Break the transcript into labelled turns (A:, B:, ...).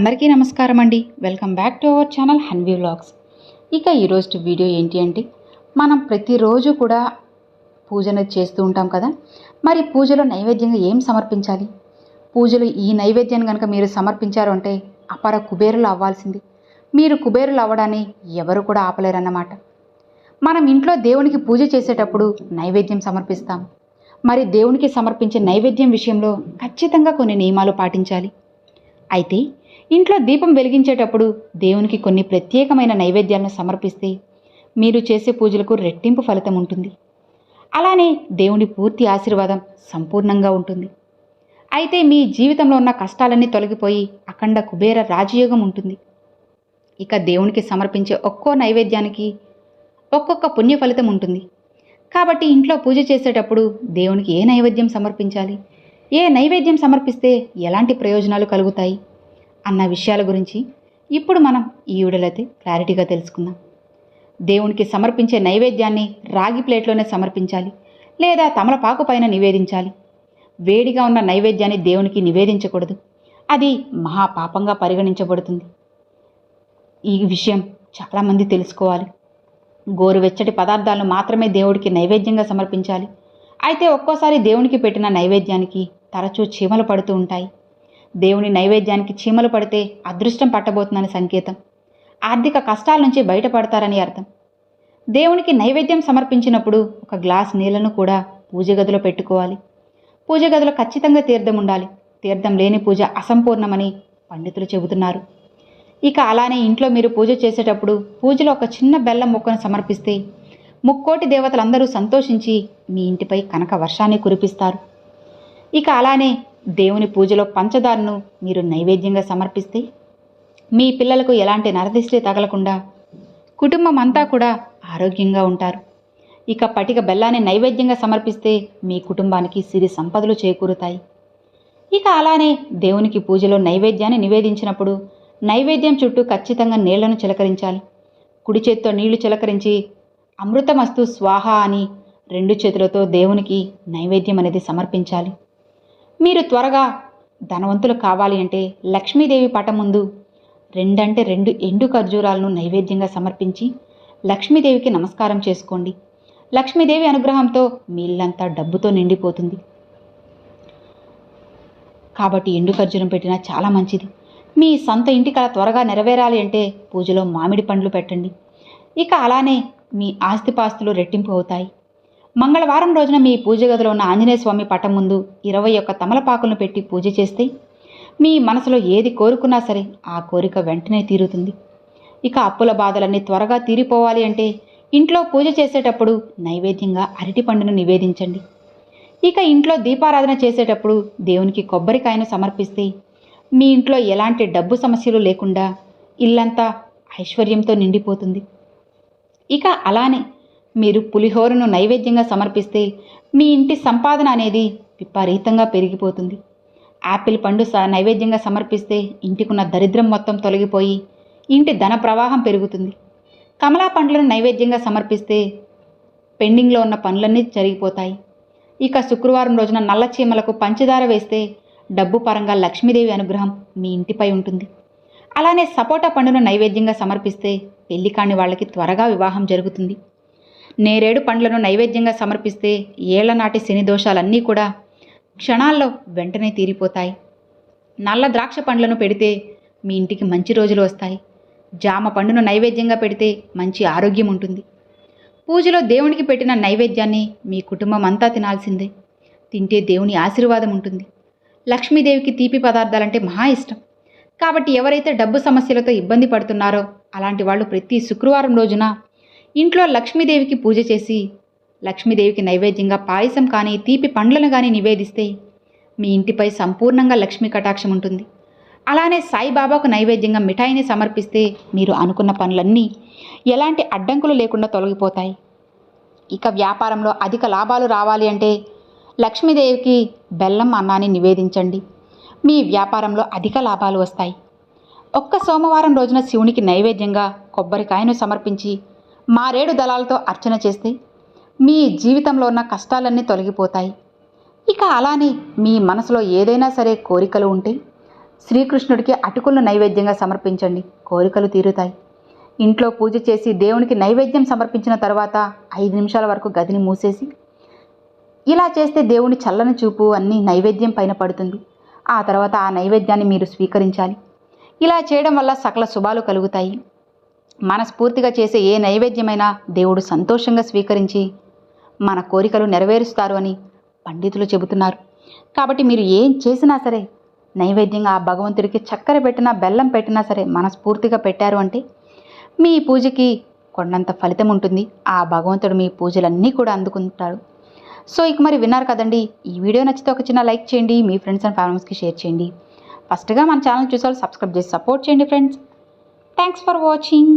A: అందరికీ నమస్కారం అండి. Welcome back to our channel Hanvi vlogs. ఇక ఈరోజు వీడియో ఏంటి అంటే మనం ప్రతిరోజు కూడా పూజను చేస్తూ ఉంటాం కదా మరి పూజలో నైవేద్యంగా ఏం సమర్పించాలి? పూజలు ఈ నైవేద్యాన్ని కనుక మీరు సమర్పించారు అంటే అపర కుబేరులు అవ్వాల్సింది. మీరు కుబేరులు అవ్వడాన్ని ఎవరు కూడా ఆపలేరన్నమాట. మనం ఇంట్లో దేవునికి పూజ చేసేటప్పుడు నైవేద్యం సమర్పిస్తాం. మరి దేవునికి సమర్పించే నైవేద్యం విషయంలో ఖచ్చితంగా కొన్ని నియమాలు పాటించాలి. అయితే ఇంట్లో దీపం వెలిగించేటప్పుడు దేవునికి కొన్ని ప్రత్యేకమైన నైవేద్యాలను సమర్పిస్తే మీరు చేసే పూజలకు రెట్టింపు ఫలితం ఉంటుంది. అలానే దేవుని పూర్తి ఆశీర్వాదం సంపూర్ణంగా ఉంటుంది. అయితే మీ జీవితంలో ఉన్న కష్టాలన్నీ తొలగిపోయి అఖండ కుబేర రాజయోగం ఉంటుంది. ఇక దేవునికి సమర్పించే ఒక్కో నైవేద్యానికి ఒక్కొక్క పుణ్య ఫలితం ఉంటుంది. కాబట్టి ఇంట్లో పూజ చేసేటప్పుడు దేవునికి ఏ నైవేద్యం సమర్పించాలి? ఏ నైవేద్యం సమర్పిస్తే ఎలాంటి ప్రయోజనాలు కలుగుతాయి? అన్న విషయాల గురించి ఇప్పుడు మనం ఈ వీడియోలో క్లారిటీగా తెలుసుకుందాం. దేవునికి సమర్పించే నైవేద్యాన్ని రాగి ప్లేట్లోనే సమర్పించాలి లేదా తమలపాకు పైన నివేదించాలి. వేడిగా ఉన్న నైవేద్యాన్ని దేవునికి నివేదించకూడదు. అది మహాపాపంగా పరిగణించబడుతుంది. ఈ విషయం చాలామంది తెలుసుకోవాలి. గోరువెచ్చటి పదార్థాలను మాత్రమే దేవుడికి నైవేద్యంగా సమర్పించాలి. అయితే ఒక్కోసారి దేవునికి పెట్టిన నైవేద్యానికి తరచూ చీమలు పడుతూ ఉంటాయి. దేవుని నైవేద్యానికి చీమలు పడితే అదృష్టం పట్టబోతుందని సంకేతం. ఆర్థిక కష్టాల నుంచి బయటపడతారని అర్థం. దేవునికి నైవేద్యం సమర్పించినప్పుడు ఒక గ్లాస్ నీళ్ళను కూడా పూజ గదిలో పెట్టుకోవాలి. పూజ గదిలో ఖచ్చితంగా తీర్థం ఉండాలి. తీర్థం లేని పూజ అసంపూర్ణమని పండితులు చెబుతున్నారు. ఇక అలానే ఇంట్లో మీరు పూజ చేసేటప్పుడు పూజలో ఒక చిన్న బెల్లం మొక్కను సమర్పిస్తే ముక్కోటి దేవతలందరూ సంతోషించి మీ ఇంటిపై కనక వర్షాన్ని కురిపిస్తారు. ఇక అలానే దేవుని పూజలో పంచదారను మీరు నైవేద్యంగా సమర్పిస్తే మీ పిల్లలకు ఎలాంటి నరదిష్టి తగలకుండా కుటుంబం అంతా కూడా ఆరోగ్యంగా ఉంటారు. ఇక పటిక బెల్లాన్ని నైవేద్యంగా సమర్పిస్తే మీ కుటుంబానికి సిరి సంపదలు చేకూరుతాయి. ఇక అలానే దేవునికి పూజలో నైవేద్యాన్ని నివేదించినప్పుడు నైవేద్యం చుట్టూ ఖచ్చితంగా నీళ్ళను చిలకరించాలి. కుడి చేత్తో నీళ్ళు చిలకరించి అమృతమస్తు స్వాహ అని రెండు చేతులతో దేవునికి నైవేద్యం అనేది సమర్పించాలి. మీరు త్వరగా ధనవంతులు కావాలి అంటే లక్ష్మీదేవి పట ముందు రెండంటే రెండు ఎండు ఖర్జూరాలను నైవేద్యంగా సమర్పించి లక్ష్మీదేవికి నమస్కారం చేసుకోండి. లక్ష్మీదేవి అనుగ్రహంతో మీ ఇల్లంతా డబ్బుతో నిండిపోతుంది. కాబట్టి ఎండు ఖర్జూరం పెట్టినా చాలా మంచిది. మీ సొంత ఇంటి కళ త్వరగా నెరవేరాలి అంటే పూజలో మామిడి పండ్లు పెట్టండి. ఇక అలానే మీ ఆస్తిపాస్తులు రెట్టింపు అవుతాయి. మంగళవారం రోజున మీ పూజ గదిలో ఉన్న ఆంజనేయ స్వామి పటం ముందు ఇరవై ఒక్క తమలపాకులను పెట్టి పూజ చేస్తే మీ మనసులో ఏది కోరుకున్నా సరే ఆ కోరిక వెంటనే తీరుతుంది. ఇక అప్పుల బాధలన్నీ త్వరగా తీరిపోవాలి అంటే ఇంట్లో పూజ చేసేటప్పుడు నైవేద్యంగా అరటి పండును నివేదించండి. ఇక ఇంట్లో దీపారాధన చేసేటప్పుడు దేవునికి కొబ్బరికాయను సమర్పిస్తే మీ ఇంట్లో ఎలాంటి డబ్బు సమస్యలు లేకుండా ఇల్లంతా ఐశ్వర్యంతో నిండిపోతుంది. ఇక అలానే మీరు పులిహోరను నైవేద్యంగా సమర్పిస్తే మీ ఇంటి సంపాదన అనేది విపరీతంగా పెరిగిపోతుంది. యాపిల్ పండు స నైవేద్యంగా సమర్పిస్తే ఇంటికున్న దరిద్రం మొత్తం తొలగిపోయి ఇంటి ధన ప్రవాహం పెరుగుతుంది. కమలా పండ్లను నైవేద్యంగా సమర్పిస్తే పెండింగ్లో ఉన్న పనులన్నీ జరిగిపోతాయి ఇక శుక్రవారం రోజున నల్ల చీమలకు పంచదార వేస్తే డబ్బు పరంగా లక్ష్మీదేవి అనుగ్రహం మీ ఇంటిపై ఉంటుంది. అలానే సపోటా పండును నైవేద్యంగా సమర్పిస్తే పెళ్ళి కాని వాళ్ళకి త్వరగా వివాహం జరుగుతుంది. నేరేడు పండ్లను నైవేద్యంగా సమర్పిస్తే ఏళ్ళనాటి శని దోషాలన్నీ కూడా క్షణాల్లో వెంటనే తీరిపోతాయి. నల్ల ద్రాక్ష పండ్లను పెడితే మీ ఇంటికి మంచి రోజులు వస్తాయి. జామ పండును నైవేద్యంగా పెడితే మంచి ఆరోగ్యం ఉంటుంది. పూజలో దేవునికి పెట్టిన నైవేద్యాన్ని మీ కుటుంబం అంతా తినాల్సిందే. తింటే దేవుని ఆశీర్వాదం ఉంటుంది. లక్ష్మీదేవికి తీపి పదార్థాలంటే మహా ఇష్టం. కాబట్టి ఎవరైతే డబ్బు సమస్యలతో ఇబ్బంది పడుతున్నారో అలాంటి వాళ్ళు ప్రతి శుక్రవారం రోజున ఇంట్లో లక్ష్మీదేవికి పూజ చేసి లక్ష్మీదేవికి నైవేద్యంగా పాయసం కానీ తీపి పండ్లను కానీ నివేదిస్తే మీ ఇంటిపై సంపూర్ణంగా లక్ష్మీ కటాక్షం ఉంటుంది. అలానే సాయిబాబాకు నైవేద్యంగా మిఠాయిని సమర్పిస్తే మీరు అనుకున్న పనులన్నీ ఎలాంటి అడ్డంకులు లేకుండా తొలగిపోతాయి. ఇక వ్యాపారంలో అధిక లాభాలు రావాలి అంటే లక్ష్మీదేవికి బెల్లం అన్నాన్ని నివేదించండి. మీ వ్యాపారంలో అధిక లాభాలు వస్తాయి. ఒక్క సోమవారం రోజున శివునికి నైవేద్యంగా కొబ్బరికాయను సమర్పించి మారేడు దళాలతో అర్చన చేస్తే మీ జీవితంలో ఉన్న కష్టాలన్నీ తొలగిపోతాయి. ఇక అలానే మీ మనసులో ఏదైనా సరే కోరికలు ఉంటే శ్రీకృష్ణుడికి అటుకులను నైవేద్యంగా సమర్పించండి. కోరికలు తీరుతాయి. ఇంట్లో పూజ చేసి దేవునికి నైవేద్యం సమర్పించిన తర్వాత ఐదు నిమిషాల వరకు గదిని మూసేసి ఇలా చేస్తే దేవుని చల్లని చూపు అన్ని నైవేద్యం పైన పడుతుంది. ఆ తర్వాత ఆ నైవేద్యాన్ని మీరు స్వీకరించాలి. ఇలా చేయడం వల్ల సకల శుభాలు కలుగుతాయి. మనస్ఫూర్తిగా చేసే ఏ నైవేద్యమైనా దేవుడు సంతోషంగా స్వీకరించి మన కోరికలు నెరవేరుస్తారు అని పండితులు చెబుతున్నారు. కాబట్టి మీరు ఏం చేసినా సరే నైవేద్యంగా ఆ భగవంతుడికి చక్కెర పెట్టినా బెల్లం పెట్టినా సరే మనస్ఫూర్తిగా పెట్టారు అంటే మీ పూజకి కొండంత ఫలితం ఉంటుంది. ఆ భగవంతుడు మీ పూజలన్నీ కూడా అందుకుంటాడు. సో ఇక మరి విన్నారు కదండి ఈ వీడియో నచ్చితే ఒక చిన్న లైక్ చేయండి మీ ఫ్రెండ్స్ అండ్ ఫ్యామిలీస్కి షేర్ చేయండి. ఫస్ట్గా మన ఛానల్ చూసారు సబ్స్క్రైబ్ చేసి సపోర్ట్ చేయండి ఫ్రెండ్స్. Thanks for watching.